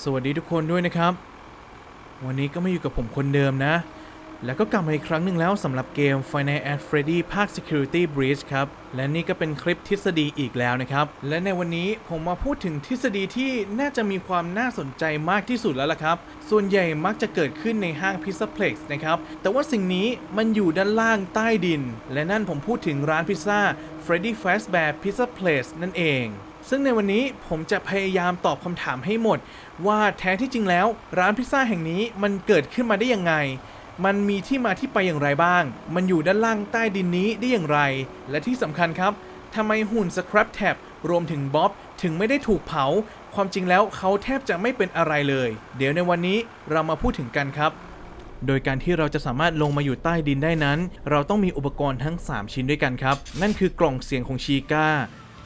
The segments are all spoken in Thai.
สวัสดีทุกคนด้วยนะครับ วันนี้ก็มาอยู่กับผมคนเดิมนะ แล้วก็กลับมาอีกครั้งหนึ่งแล้วสำหรับเกม Final a d Freddy ภาค Security Breach ครับ และนี่ก็เป็นคลิปทฤษฎีอีกแล้วนะครับ และในวันนี้ผมมาพูดถึงทฤษฎีที่น่าจะมีความน่าสนใจมากที่สุดแล้วล่ะครับ ส่วนใหญ่มักจะเกิดขึ้นในห้าง Pizzaplex นะครับ แต่ว่าสิ่งนี้มันอยู่ด้านล่างใต้ดิน และนั่นผมพูดถึงร้านพิซซ่า Freddy Fazbear Pizza Place นั่นเอง ซึ่งในวันนี้ผมจะพยายามตอบคำถามให้หมด ว่าแท้ที่จริงแล้วร้านพิซซ่าแห่งนี้มันเกิดขึ้นมาได้ยังไง มันมีที่มาที่ไปอย่างไรบ้าง มันอยู่ด้านล่างใต้ดินนี้ได้อย่างไร และที่สำคัญครับทำไมหุ่น Scrap Tab รวมถึงบ๊อบถึงไม่ได้ถูกเผา ความจริงแล้วเขาแทบจะไม่เป็นอะไรเลย เดี๋ยวในวันนี้เรามาพูดถึงกันครับ โดยการที่เราจะสามารถลงมาอยู่ใต้ดินได้นั้น เราต้องมีอุปกรณ์ทั้ง 3 ชิ้นด้วยกันครับ นั่นคือกล่องเสียงของชีก้า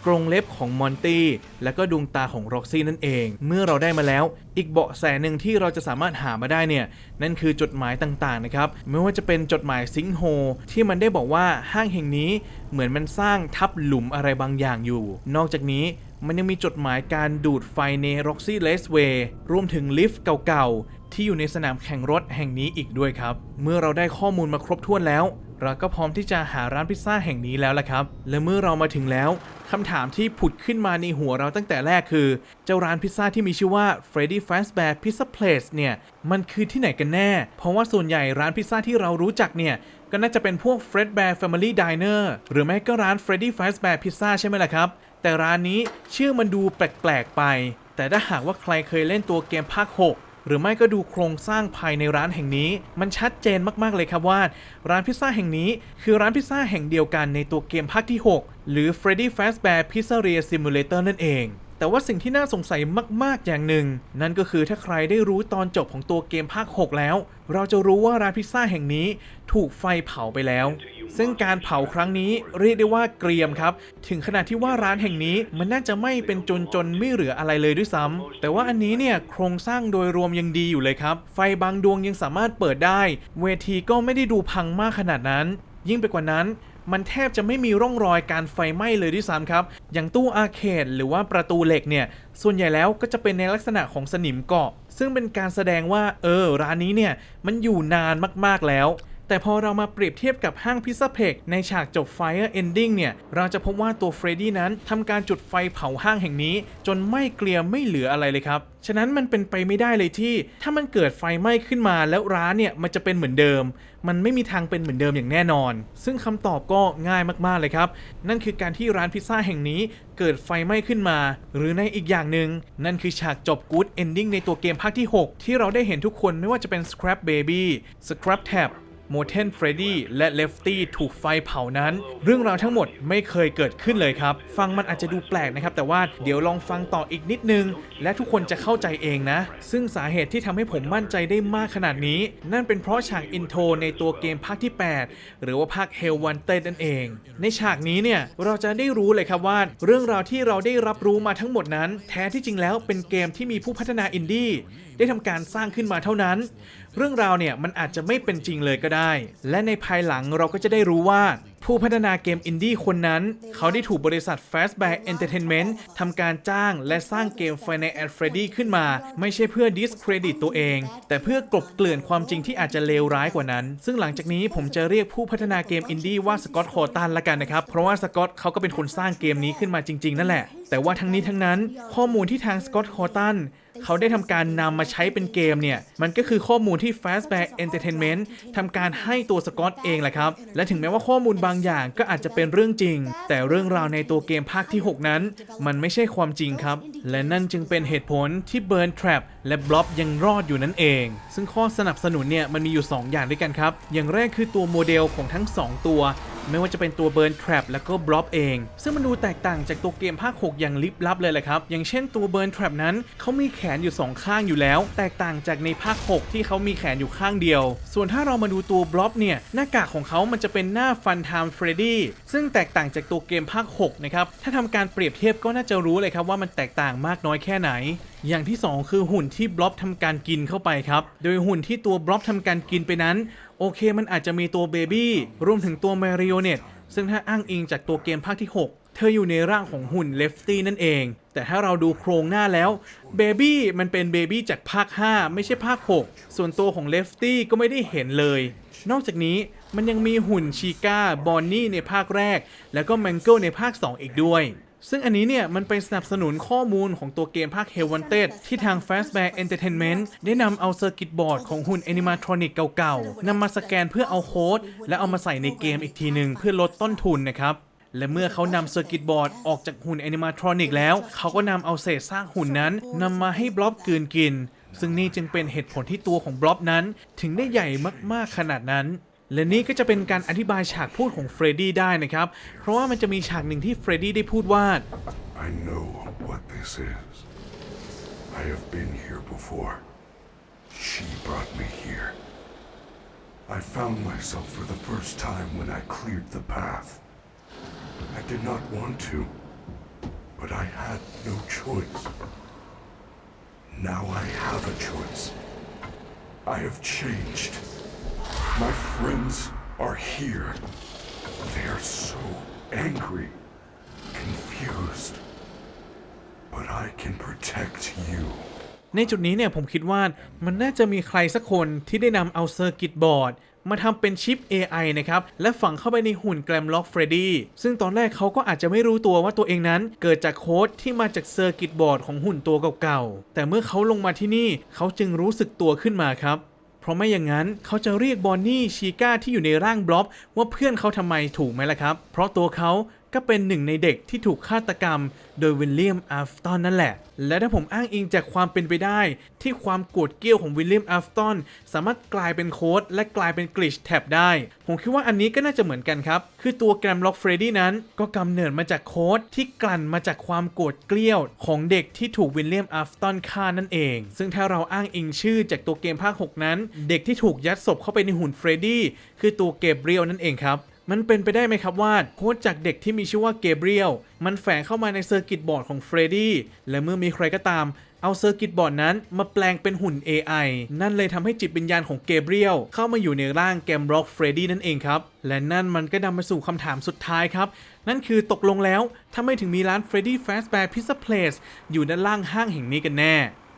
กรงเล็บของมอนตี้ และก็ดวงตาของร็อกซี่นั่นเอง เมื่อเราได้มาแล้ว อีกเบาะแสหนึ่งที่เราจะสามารถหามาได้เนี่ย นั่นคือจดหมายต่างๆนะครับ ไม่ว่าจะเป็นจดหมายซิงโฮที่มันได้บอกว่าห้างแห่งนี้เหมือนมันสร้างทับหลุมอะไรบางอย่างอยู่ นอกจากนี้มันยังมีจดหมายการดูดไฟใน Roxy Raceway รวมถึงลิฟต์เก่าๆ ที่อยู่ในสนามแข่งรถแห่งนี้อีกด้วยครับ เมื่อเราได้ข้อมูลมาครบถ้วนแล้ว เราก็พร้อมที่จะหาร้านพิซซ่าแห่งนี้แล้วล่ะครับ และเมื่อเรามาถึงแล้วคำถามที่ผุดขึ้นมาในหัวเราตั้งแต่แรกคือ เจ้าร้านพิซซ่าที่มีชื่อว่า Freddy Fazbear Pizza Place เนี่ย มันคือที่ไหนกันแน่ เพราะว่าส่วนใหญ่ร้านพิซซ่าที่เรารู้จักเนี่ย ก็น่าจะเป็นพวก Fredbear Family Diner หรือไม่ก็ร้าน Freddy Fazbear Pizza ใช่ไหมล่ะครับ แต่ร้านนี้ชื่อมันดูแปลกๆไป แต่ถ้าหากว่าใครเคยเล่นตัวเกมภาค 6 หรือไม่ก็ดูโครงสร้างภายในร้านแห่งนี้ มันชัดเจนมาก ๆ เลยครับว่า ร้านพิซซ่าแห่งนี้คือร้านพิซซ่าแห่งเดียวกันในตัวเกมภาคที่ 6 หรือ Freddy Fazbear Pizzeria Simulator นั่นเอง แต่ว่าสิ่งที่น่าสงสัยมาก ๆ อย่างหนึ่ง นั่นก็คือถ้าใครได้รู้ตอนจบของตัวเกมภาค 6 แล้ว เราจะรู้ว่าร้านพิซซ่าแห่งนี้ถูกไฟเผาไปแล้ว ซึ่งการเผาครั้งนี้เรียกได้ว่าเกรียมครับ ถึงขนาดที่ว่าร้านแห่งนี้มันน่าจะไม่เป็นจนจนไม่เหลืออะไรเลยด้วยซ้ำแต่ว่าอันนี้เนี่ยโครงสร้างโดยรวมยังดีอยู่เลยครับ ไฟบางดวงยังสามารถเปิดได้ เวทีก็ไม่ได้ดูพังมากขนาดนั้น ยิ่งไปกว่านั้น มันแทบจะไม่มีร่องรอยการไฟไหม้เลยด้วยซ้ำครับ อย่างตู้อาเคดหรือว่าประตูเหล็กเนี่ย ส่วนใหญ่แล้วก็จะเป็นในลักษณะของสนิมเกาะ ซึ่งเป็นการแสดงว่า เออ ร้านนี้เนี่ย มันอยู่นานมากๆแล้ว แต่พอเรามาเปรียบเทียบกับห้างพิซซ่าเพกในฉากจบ Fire Ending เนี่ย เราจะพบว่าตัวเฟรดดี้นั้นทำการจุดไฟเผาห้างแห่งนี้ จนไม่เกลียไม่เหลืออะไรเลยครับ ฉะนั้นมันเป็นไปไม่ได้เลยที่ ถ้ามันเกิดไฟไหม้ขึ้นมาแล้วร้านเนี่ย มันจะเป็นเหมือนเดิม มันไม่มีทางเป็นเหมือนเดิมอย่างแน่นอน ซึ่งคำตอบก็ง่ายมากๆเลยครับ นั่นคือการที่ร้านพิซซ่าแห่งนี้เกิดไฟไหม้ขึ้นมา หรือในอีกอย่างหนึ่งนั่นคือฉากจบ Good Ending ในตัวเกมภาคที่ 6 ที่เราได้เห็นทุกคนไม่ว่าจะเป็น Scrap Baby Scrap Tab โมเทนเฟรดดี้และเลฟตี้ถูกไฟเผานั้น เรื่องราวทั้งหมดไม่เคยเกิดขึ้นเลยครับ ฟังมันอาจจะดูแปลกนะครับ แต่ว่าเดี๋ยวลองฟังต่ออีกนิดนึง และทุกคนจะเข้าใจเองนะ ซึ่งสาเหตุที่ทำให้ผมมั่นใจได้มากขนาดนี้ นั่นเป็นเพราะฉากอินโทรในตัวเกมภาคที่ 8 หรือว่าภาค Hell Wanted นั่นเอง ในฉากนี้เนี่ยเราจะได้รู้เลยครับว่า เรื่องราวที่เราได้รับรู้มาทั้งหมดนั้น แท้ที่จริงแล้วเป็นเกมที่มีผู้พัฒนาอินดี้ได้ทำการสร้างขึ้นมาเท่านั้น เรื่องราวเนี่ยมันอาจจะไม่เป็นจริงเลยก็ได้ และในภายหลังเราก็จะได้รู้ว่า ผู้พัฒนาเกมอินดี้คนนั้น เขาได้ถูกบริษัท Fastback Entertainment ทำการจ้างและสร้างเกม Final a d Freddy ขึ้นมา ไม่ใช่เพื่อ discredit ตัวเอง แต่เพื่อกลบเกลื่อนความจริงที่อาจจะเลวร้ายกว่านั้น ซึ่งหลังจากนี้ผมจะเรียกผู้พัฒนาเกมอินดี้ว่าสกอตโคตันละกันนะครับ เพราะว่าสกอตเขาก็เป็นคนสร้างเกมนี้ขึ้นมาจริง ๆ นั่นแหละ แต่ว่าทั้งนี้ทั้งนั้น ข้อมูลที่ทางสกอตโคตัน เขาได้ทำการนำมาใช้เป็นเกมเนี่ย มันก็คือข้อมูลที่ Fastback Entertainment ทำการให้ตัวสกอตเองแหละครับ และถึงแม้ว่าข้อมูลบางอย่างก็อาจจะเป็นเรื่องจริง แต่เรื่องราวในตัวเกมภาคที่ 6 นั้น มันไม่ใช่ความจริงครับ และนั่นจึงเป็นเหตุผลที่ Burn Trap และ Blob ยังรอดอยู่นั่นเอง ซึ่งข้อสนับสนุนเนี่ยมันมีอยู่ 2 อย่างด้วยกันครับ อย่างแรกคือตัวโมเดลของทั้ง 2 ตัว ไม่ว่าจะเป็นตัว Burn Trap แล้วก็ Blob เอง ซึ่งมันดูแตกต่างจากตัวเกมภาค 6 อย่างลิบลับเลยแหละครับ อย่างเช่นตัว Burn Trap นั้นเขามีแขนอยู่ 2 ข้างอยู่แล้ว แตกต่างจากในภาค 6 ที่เขามีแขนอยู่ข้างเดียว ส่วนถ้าเรามาดูตัว Blob เนี่ย หน้ากากของเขามันจะเป็นหน้าฟัน Time Freddy ซึ่งแตกต่างจากตัวเกมภาค 6 นะครับ ถ้าทำการเปรียบเทียบก็น่าจะรู้เลยครับว่ามันแตกต่างมากน้อยแค่ไหน อย่างที่ 2 คือหุ่นที่บล็อบทำการกินเข้าไปครับ โดยหุ่นที่ตัวบล็อบทำการกินไปนั้น โอเคมันอาจจะมีตัวเบบี้รวมถึงตัวมาริโอเนตซึ่งถ้าอ้างอิงจากตัวเกมภาคที่ 6 เธออยู่ในร่างของหุ่นเลฟตี้นั่นเอง แต่ถ้าเราดูโครงหน้าแล้วเบบี้มันเป็นเบบี้จากภาค 5 ไม่ใช่ภาค 6 ส่วนตัวของเลฟตี้ก็ไม่ได้เห็นเลย นอกจากนี้มันยังมีหุ่นชิก้าบอนนี่ในภาคแรก แล้วก็แมงเกิลในภาค 2 อีกด้วย ซึ่งอันนี้เนี่ยมันเป็นสนับสนุนข้อมูลของตัวเกมภาค Hell Wanted ที่ทาง Fastbear Entertainment ได้นำเอาเซอร์กิตบอร์ดของหุ่น Animatronic เก่าๆนำมาสแกนเพื่อเอาโค้ดและเอามาใส่ในเกมอีกทีหนึ่งเพื่อลดต้นทุนนะครับและเมื่อเขานำเซอร์กิตบอร์ดออกจากหุ่น Animatronic แล้ว เขาก็นำเอาเศษซากหุ่นนั้นนำมาให้บล็อบกืนกิน ซึ่งนี่จึงเป็นเหตุผลที่ตัวของบล็อบนั้น ถึงได้ใหญ่มากๆขนาดนั้น และนี่ก็จะเป็นการอธิบายฉากพูดของเฟรดดี้ได้นะครับ เพราะว่ามันจะมีฉากหนึ่งที่เฟรดดี้ได้พูดว่า I know what this is. I have been here before. She brought me here. I found myself for the first time when I cleared the path. I did not want to, but I had no choice. Now I have a choice. I have changed. My friends are here. They are so angry, confused. But I can protect you. ในจุดนี้เนี่ยผมคิดว่ามันน่าจะมีใครสักคนที่ได้นำเอาเซอร์กิตบอร์ดมาทำเป็นชิป AI นะครับ และฝังเข้าไปในหุ่นแกรมล็อกเฟรดดี้ซึ่งตอนแรกเขาก็อาจจะไม่รู้ตัวว่าตัวเองนั้น เกิดจากโค้ดที่มาจากเซอร์กิตบอร์ดของหุ่นตัวเก่าๆ แต่เมื่อเขาลงมาที่นี่เขาจึงรู้สึกตัวขึ้นมาครับ ราะไม่อย่างนั้นเขาจะเรียกบอนนี่ชีก้าที่อยู่ในร่างบล็อบว่าเพื่อนเขาทำไมถูกไหมล่ะครับ เพราะตัวเขา ก็เป็นหนึ่งในเด็กที่ถูกฆาตกรรม โดยวิลเลียมอัฟตันนั่นแหละ และถ้าผมอ้างอิงจากความเป็นไปได้ ที่ความโกรธเกรี้ยวของวิลเลียมอัฟตันสามารถกลายเป็นโค้ดและกลายเป็นกลิชแท็บได้ ผมคิดว่าอันนี้ก็น่าจะเหมือนกันครับ คือตัวแกรมล็อกเฟรดดี้นั้น ก็กำเนิดมาจากโค้ดที่กลั่นมาจากความโกรธเกรี้ยวของเด็กที่ถูกวิลเลียมอัฟตันฆ่านั่นเอง ซึ่งถ้าเราอ้างอิงชื่อจากตัวเกมภาค 6 นั้น เด็กที่ถูกยัดศพเข้าไปในหุ่นเฟรดดี้คือตัวเกเบรียลนั่นเองครับ มันเป็นไปได้ไหมครับว่าโค้ดจากเด็กที่มีชื่อว่าเกเบรียลมันแฝงเข้ามาในเซอร์กิตบอร์ดของเฟรดดี้และเมื่อมีใครก็ตามเอาเซอร์กิตบอร์ดนั้นมาแปลงเป็นหุ่น AI นั่นเลยทำให้จิตวิญญาณของเกเบรียลเข้ามาอยู่ในร่างแกมบล็อกเฟรดดี้นั่นเองครับ และนั่นมันก็นำมาสู่คำถามสุดท้ายครับ นั่นคือตกลงแล้วทำไมถึงมีร้าน Freddy Fazbear Pizza Place อยู่ด้านล่างห้างแห่งนี้กันแน่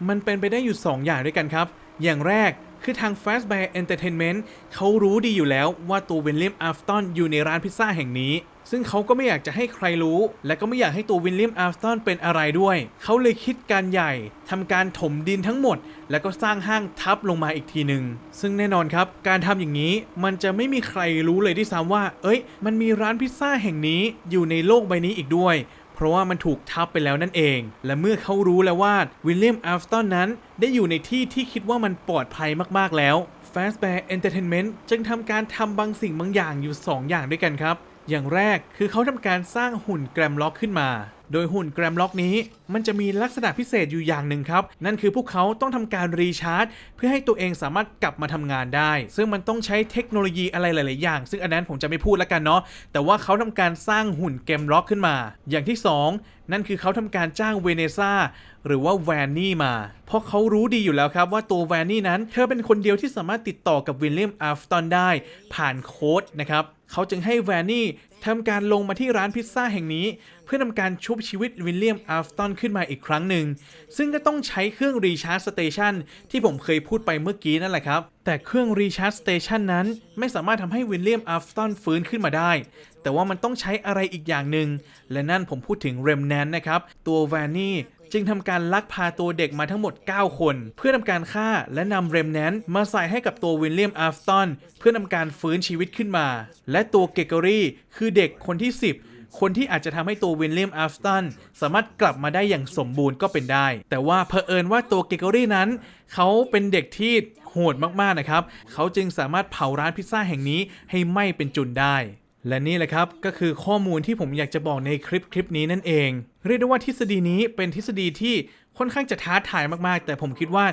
มันเป็นไปได้อยู่ 2 อย่างด้วยกันครับ อย่างแรก คือทาง Fastbear Entertainment เขารู้ดีอยู่แล้วว่าตัววินเลียมอัฟตันอยู่ในร้านพิซซ่าแห่งนี้ ซึ่งเขาก็ไม่อยากจะให้ใครรู้ และก็ไม่อยากให้ตัววินเลียมอัฟตันเป็นอะไรด้วย เขาเลยคิดการใหญ่ทำการถมดินทั้งหมด แล้วก็สร้างห้างทับลงมาอีกทีหนึ่งซึ่งแน่นอนครับ การทำอย่างนี้มันจะไม่มีใครรู้เลยที่ซ้ำว่า เอ้ย มันมีร้านพิซซ่าแห่งนี้อยู่ในโลกใบนี้อีกด้วย เพราะว่ามันถูกทับไปแล้วนั่นเอง และเมื่อเขารู้แล้วว่าวิลเลียมอัฟตันนั้น ได้อยู่ในที่ที่คิดว่ามันปลอดภัยมากๆแล้ว Fastbear Entertainment จึงทำการทำบางสิ่งบางอย่างอยู่ 2 อย่างด้วยกันครับ อย่างแรกคือเขาทำการสร้างหุ่นแกรมล็อกขึ้นมา โดยหุ่นแกรมล็อกนี้ มันจะมีลักษณะพิเศษอยู่อย่างหนึ่งครับ นั่นคือพวกเขาต้องทำการรีชาร์จ เพื่อให้ตัวเองสามารถกลับมาทำงานได้ ซึ่งมันต้องใช้เทคโนโลยีอะไรหลาย ๆ อย่าง ซึ่งอันนั้นผมจะไม่พูดแล้วกันเนาะแต่ว่าเขาทำการสร้างหุ่นแกรมล็อกขึ้นมา อย่างที่ 2 นั่นคือเขาทำการจ้างเวเนซ่าหรือว่าแวนนี่มา เพราะเขารู้ดีอยู่แล้วครับว่าตัวแวนนี่นั้น เธอเป็นคนเดียวที่สามารถติดต่อกับวิลเลียมอัฟตันได้ ผ่านโค้ดนะครับเขาจึงให้แวนนี่ทำการลงมาที่ร้านพิซซ่าแห่งนี้ พื่อทำการชุบชีวิตวิลเลียมอัฟตันขึ้นมาอีกครั้งหนึ่ง ซึ่งก็ต้องใช้เครื่องรีชาร์จสเตชันที่ผมเคยพูดไปเมื่อกี้นั่นแหละครับ แต่เครื่องรีชาร์จสเตชันนั้น ไม่สามารถทำให้วิลเลียมอัฟตันฟื้นขึ้นมาได้ แต่ว่ามันต้องใช้อะไรอีกอย่างหนึ่ง และนั่นผมพูดถึงเรมแนนนะครับ ตัวแวนนี่จึงทำการลักพาตัวเด็กมาทั้งหมด 9 คน เพื่อทำการฆ่าและนำเรมแนนมาใส่ให้กับตัววิลเลียมอัฟตันเพื่อทำการฟื้นชีวิตขึ้นมา และตัวเกเกอรี่คือเด็กคนที่ 10 คนที่อาจจะทำให้ตัววินเลียมอัฟตันสามารถกลับมาได้อย่างสมบูรณ์ก็เป็นได้ แต่ว่าเผอิญว่าตัวเกเกอรี่นั้น เขาเป็นเด็กที่โหดมากๆนะครับ เขาจึงสามารถเผาร้านพิซซ่าแห่งนี้ให้ไหม้เป็นจุนได้ และนี่แหละครับก็คือข้อมูลที่ผมอยากจะบอกในคลิปคลิปนี้นั่นเอง เรียกได้ว่าทฤษฎีนี้เป็นทฤษฎีที่ค่อนข้างจะท้าทายมากๆ แต่ผมคิดว่า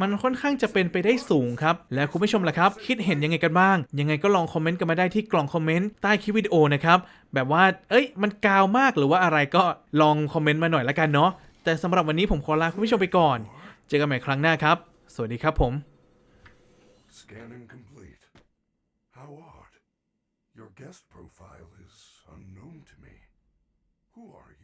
มันค่อนข้างจะเป็นไปได้สูงครับ และคุณผู้ชมล่ะครับ คิดเห็นยังไงกันบ้าง ยังไงก็ลองคอมเมนต์กันมาได้ที่กล่องคอมเมนต์ใต้คลิปวิดีโอนะครับ แบบว่า เอ้ย มันกาวมากหรือว่าอะไรก็ลองคอมเมนต์มาหน่อยละกันเนาะแต่สำหรับวันนี้ผมขอลาคุณผู้ชมไปก่อน เจอกันใหม่ครั้งหน้าครับ สวัสดีครับผม Scanning complete. How odd. Your guest profile is unknown to me. Who are you?